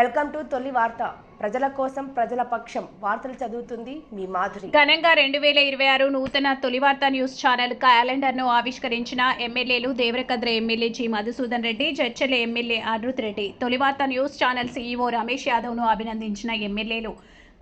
Welcome to తొలి వార్త. ప్రజల కోసం ప్రజల పక్షం. వార్తలు చదువుతుంది మీ మాధురి. ఘనంగా రెండు వేల ఇరవై ఆరు నూతన తొలివార్త న్యూస్ ఛానల్ క్యాలెండర్ను ఆవిష్కరించిన ఎమ్మెల్యేలు Devarakadra MLA G. Madhusudan Reddy Jadcherla MLA అరుత్ Reddy. Tolivartha news channel CEO Ramesh యాదవ్ను అభినందించిన ఎమ్మెల్యేలు.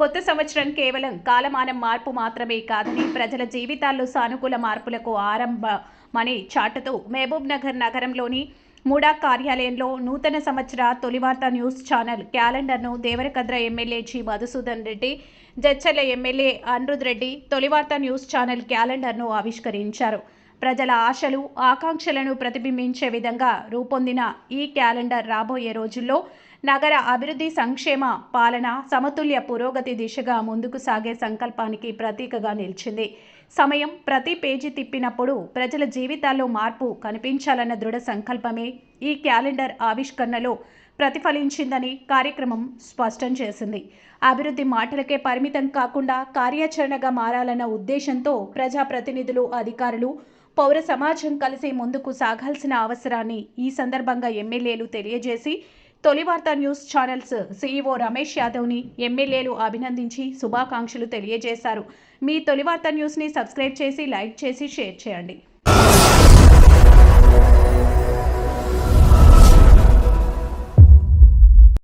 కొత్త సంవత్సరం కేవలం కాలమానం మార్పు మాత్రమే కాదని ప్రజల జీవితాల్లో సానుకూల మార్పులకు ఆరంభమని చాటుతూ మహబూబ్ నగర్ నగరంలోని మూడా కార్యాలయంలో నూతన సంవత్సర తొలివార్త news channel క్యాలెండర్ను Devarakadra MLA G Madhusudan Reddy Jadcherla MLA Anirudh Reddy Tolivartha news channel క్యాలెండర్ను ఆవిష్కరించారు. ప్రజల ఆశలు ఆకాంక్షలను ప్రతిబింబించే విధంగా రూపొందిన ఈ క్యాలెండర్ రాబోయే రోజుల్లో నగర అభివృద్ధి సంక్షేమ పాలన సమతుల్య పురోగతి దిశగా ముందుకు సాగే సంకల్పానికి ప్రతీకగా నిలిచింది. సమయం ప్రతి పేజీ తిప్పినప్పుడు ప్రజల జీవితాల్లో మార్పు కనిపించాలన్న దృఢ సంకల్పమే ఈ క్యాలెండర్ ఆవిష్కరణలో ప్రతిఫలించిందని కార్యక్రమం స్పష్టం చేసింది. అభివృద్ధి మాటలకే పరిమితం కాకుండా కార్యాచరణగా మారాలన్న ఉద్దేశంతో ప్రజాప్రతినిధులు అధికారులు పౌర సమాజం కలిసి ముందుకు సాగాల్సిన అవసరాన్ని ఈ సందర్భంగా ఎమ్మెల్యేలు తెలియజేసి Tolivartha news channels CEO Ramesh యాదవ్ని ఎమ్మెల్యేలు అభినందించి శుభాకాంక్షలు తెలియజేశారు. మీ తొలివార్త న్యూస్ని సబ్స్క్రైబ్ చేసి లైక్ చేసి షేర్ చేయండి.